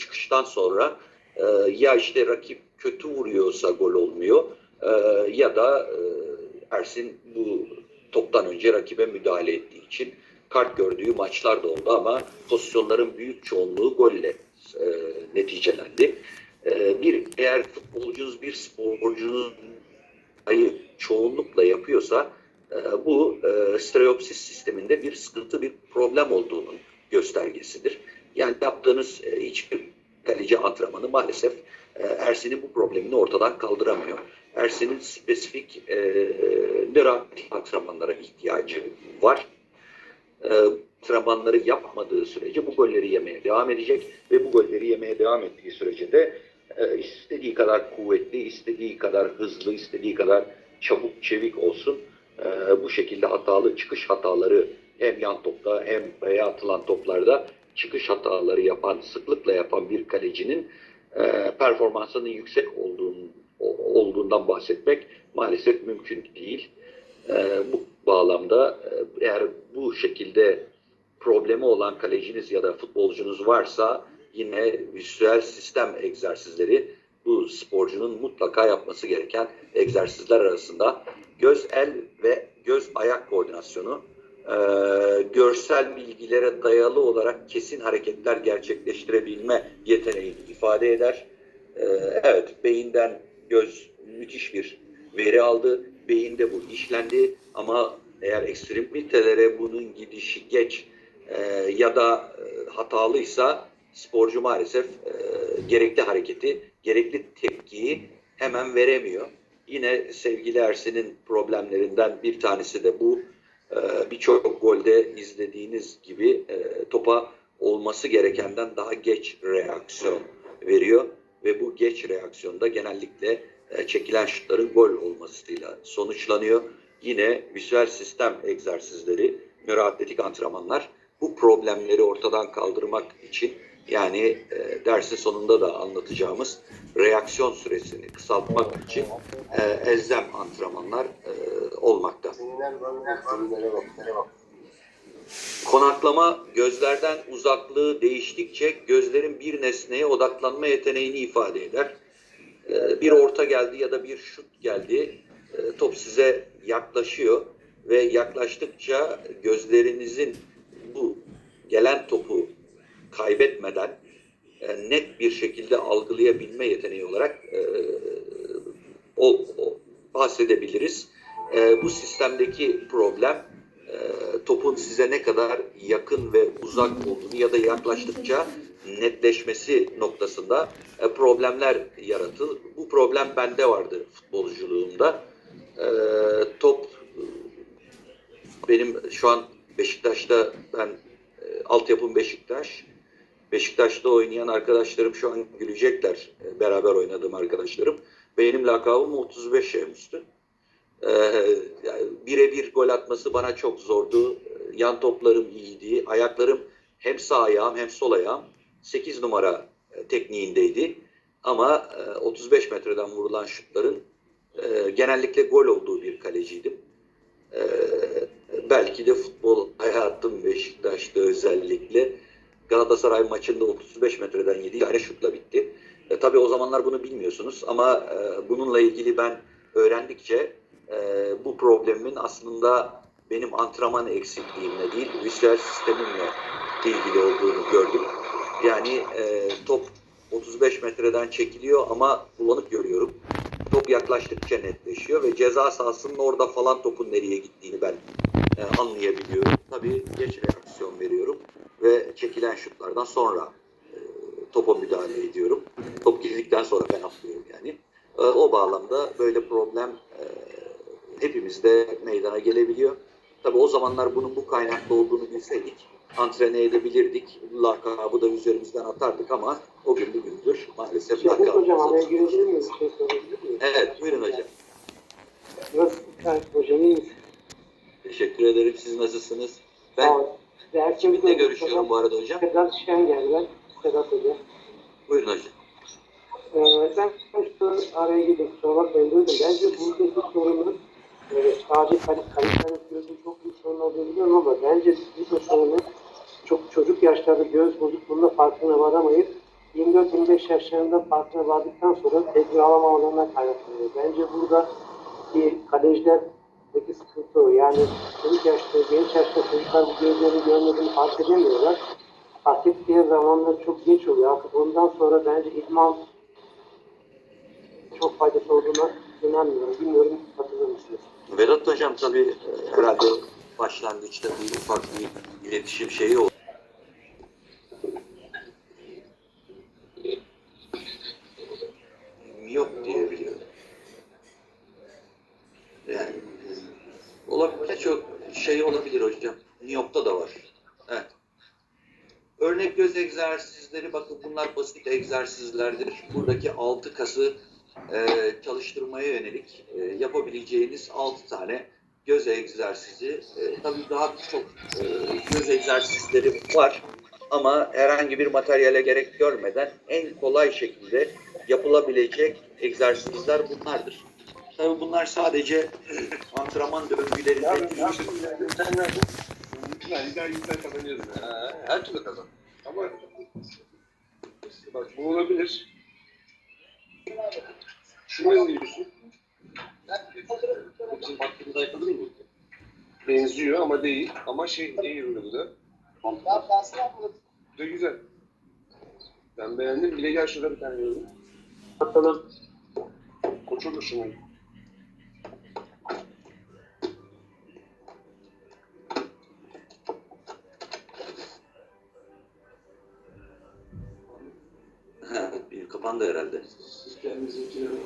çıkıştan sonra e, ya işte rakip kötü vuruyorsa gol olmuyor e, ya da e, Ersin bu toptan önce rakibe müdahale ettiği için kart gördüğü maçlar da oldu ama pozisyonların büyük çoğunluğu golle e, neticelendi. E, bir eğer futbolcunuz bir sporcunun ayı çoğunlukla yapıyorsa e, bu e, stereopsis sisteminde bir sıkıntı, bir problem olduğunun göstergesidir. Yani yaptığınız e, hiçbir kaleci antrenmanı maalesef e, Ersin'in bu problemini ortadan kaldıramıyor. Ersin'in spesifik e, nörotik antrenmanlara ihtiyacı var. E, antrenmanları yapmadığı sürece bu golleri yemeye devam edecek ve bu golleri yemeye devam ettiği sürece de e, istediği kadar kuvvetli, istediği kadar hızlı, istediği kadar çabuk, çevik olsun. E, bu şekilde hatalı çıkış hataları hem yan topta hem veya atılan toplarda çıkış hataları yapan, sıklıkla yapan bir kalecinin e, performansının yüksek olduğun, o- olduğundan bahsetmek maalesef mümkün değil. E, bu bağlamda e, eğer bu şekilde problemi olan kaleciniz ya da futbolcunuz varsa yine visual sistem egzersizleri bu sporcunun mutlaka yapması gereken egzersizler arasında göz el ve göz ayak koordinasyonu e, görsel bilgilere dayalı olarak kesin hareketler gerçekleştirebilme yeteneğini ifade eder. E, evet beyinden göz müthiş bir veri aldı. Beyinde bu işlendi ama eğer ekstremitelere bunun gidişi geç e, ya da e, hatalıysa sporcu maalesef e, gerekli hareketi, gerekli tepkiyi hemen veremiyor. Yine sevgili Ersin'in problemlerinden bir tanesi de bu. E, Birçok golde izlediğiniz gibi e, topa olması gerekenden daha geç reaksiyon veriyor ve bu geç reaksiyonda genellikle e, çekilen şutların gol olmasıyla sonuçlanıyor. Yine visual sistem egzersizleri, nöroatletik antrenmanlar bu problemleri ortadan kaldırmak için yani e, dersin sonunda da anlatacağımız reaksiyon süresini kısaltmak için e, elzem antrenmanlar e, olmakta. Konaklama gözlerden uzaklığı değiştikçe gözlerin bir nesneye odaklanma yeteneğini ifade eder. Ee, Bir orta geldi ya da bir şut geldi. Ee, Top size yaklaşıyor ve yaklaştıkça gözlerinizin bu gelen topu kaybetmeden e, net bir şekilde algılayabilme yeteneği olarak e, o, o bahsedebiliriz. E, bu sistemdeki problem e, topun size ne kadar yakın ve uzak olduğunu ya da yaklaştıkça netleşmesi noktasında e, problemler yaratır. Bu problem bende vardı futbolculuğumda. E, top benim şu an Beşiktaş'ta ben e, altyapım Beşiktaş. Beşiktaş'ta oynayan arkadaşlarım şu an gülecekler. E, beraber oynadığım arkadaşlarım. Benim lakabım 35 yaş üstü. Ee, yani birebir gol atması bana çok zordu. Yan toplarım iyiydi. Ayaklarım hem sağ ayağım hem sol ayağım 8 numara e, tekniğindeydi. Ama e, 35 metreden vurulan şutların e, genellikle gol olduğu bir kaleciydim. Belki de futbol hayatım Beşiktaş'ta özellikle Galatasaray maçında 35 metreden 7 tane şutla bitti. E, tabii o zamanlar bunu bilmiyorsunuz ama e, bununla ilgili ben öğrendikçe e, bu problemin aslında benim antrenman eksikliğimle değil, visual sistemimle ilgili olduğunu gördüm. Yani e, top 35 metreden çekiliyor ama bulanık görüyorum. Top yaklaştıkça netleşiyor ve ceza sahasının orada falan topun nereye gittiğini ben e, anlayabiliyorum. Tabii geç reaksiyon veriyorum ve çekilen şutlardan sonra e, topa müdahale ediyorum. Top girdikten sonra ben atlıyorum yani. E, o bağlamda böyle problem e, hepimizde meydana gelebiliyor. Tabii o zamanlar bunun bu kaynaklı olduğunu bilseydik antrene edebilirdik. Lakabı da üzerimizden atardık ama o gün bugündür maalesef Şefik hocam lakabımız araya girebilir miyiz? Şey? Evet buyurun hocam. Nasıl? Evet, hocam iyi? Teşekkür ederim. Siz nasılsınız? Ben Sağ Dersim kiminle görüşüyorum bu arada hocam? Sedat Şengel ben. Sedat Hoca. Buyurun hocam. Ee, ben şu araya. Kusura bakmayın dedim. Bence buradaki sorunun e, sadece kal kaliteli süresi çok büyük sorun olduğunu biliyorum ama bence bu sorunu çok çocuk yaşlarda göz bozukluğunda farkına varamayıp 24-25 yaşlarında farkına vardıktan sonra tedbir alamamalarından kaynaklanıyor. Bence burada ki kalecilerdeki sıkıntı o. Yani çocuk yaşta, genç yaşta çocuklar bu gözlerini görmediğini fark edemiyorlar. Fark ettikleri zaman çok geç oluyor. Artık ondan sonra bence idman çok faydası olduğuna inanmıyorum. Bilmiyorum katılır mısınız? Vedat Hocam tabii herhalde başlangıçta bir ufak bir iletişim şeyi oldu. Miyop diye biliyorum. Yani olabilir çok şey olabilir hocam. Miyopta da var. Evet. Örnek göz egzersizleri bakın bunlar basit egzersizlerdir. Buradaki altı kası e, çalıştırmaya yönelik e, yapabileceğiniz altı tane göz egzersizi. E, tabii daha çok e, göz egzersizleri var ama herhangi bir materyale gerek görmeden en kolay şekilde yapılabilecek egzersizler bunlardır. Tabii bunlar sadece antrenman döngülerinde Sen nerede? Yani daha yüksek kazanıyoruz. Ha, her türlü kazan. Ama bak bu olabilir. Şunu ne diyorsun? Bizim baktığımızda yakaladın mı? Benziyor ama değil. Ama şey ürünü bu da? Bu da güzel. Ben beğendim. Bile gel şurada bir tane gördüm. Bakalım. O hoşuma gitti. Kapandı herhalde.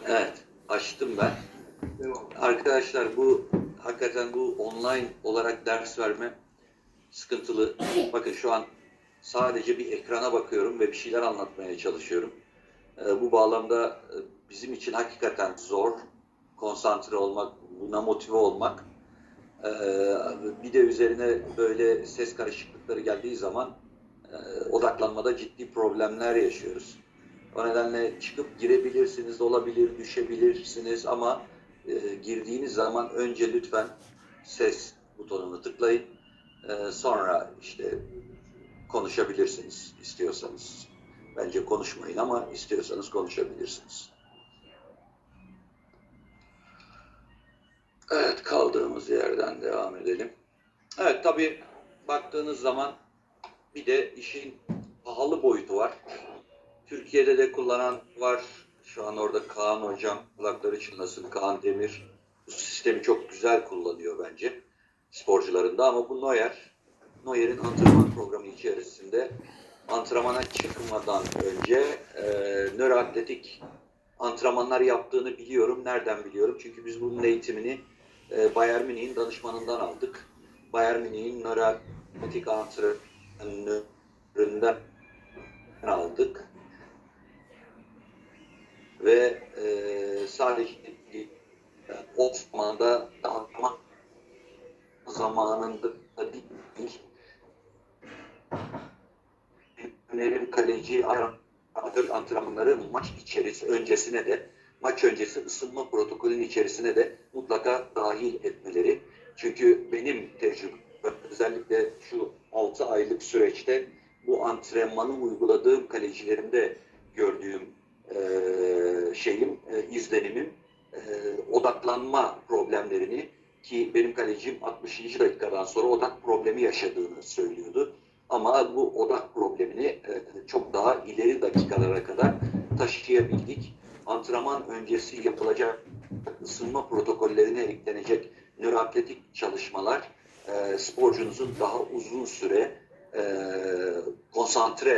Evet, açtım ben. Arkadaşlar bu hakikaten bu online olarak ders verme sıkıntılı. Bakın şu an sadece bir ekrana bakıyorum ve bir şeyler anlatmaya çalışıyorum. Ee, bu bağlamda e, bizim için hakikaten zor konsantre olmak, buna motive olmak. Ee, bir de üzerine böyle ses karışıklıkları geldiği zaman e, odaklanmada ciddi problemler yaşıyoruz. O nedenle çıkıp girebilirsiniz, olabilir, düşebilirsiniz ama e, girdiğiniz zaman önce lütfen ses butonunu tıklayın. E, sonra işte konuşabilirsiniz istiyorsanız. Bence konuşmayın ama istiyorsanız konuşabilirsiniz. Evet, kaldığımız yerden devam edelim. Evet, tabii baktığınız zaman bir de işin pahalı boyutu var. Türkiye'de de kullanan var. Şu an orada Kaan Hocam, kulakları çınlasın Kaan Demir. Bu sistemi çok güzel kullanıyor bence sporcularında ama bu Neuer, Neuer'in antrenman programı içerisinde antrenmana çıkmadan önce e, nöroatletik antrenmanlar yaptığını biliyorum. Nereden biliyorum? Çünkü biz bunun eğitimini e, Bayern Münih'in danışmanından aldık. Bayern Münih'in nöroatletik antrenöründen aldık ve e, sadece e, o zamanda daha ama zamanında da değil. Önerim kaleci antrenmanları maç içerisi öncesine de maç öncesi ısınma protokolünün içerisine de mutlaka dahil etmeleri. Çünkü benim tecrübem özellikle şu 6 aylık süreçte bu antrenmanı uyguladığım kalecilerimde gördüğüm e, şeyim, e, izlenimim e, odaklanma problemlerini ki benim kalecim 60. dakikadan sonra odak problemi yaşadığını söylüyordu. Ama bu odak problemini e, çok daha ileri dakikalara kadar taşıyabildik. Antrenman öncesi yapılacak ısınma protokollerine eklenecek nöroatletik çalışmalar e, sporcunuzun daha uzun süre e, konsantre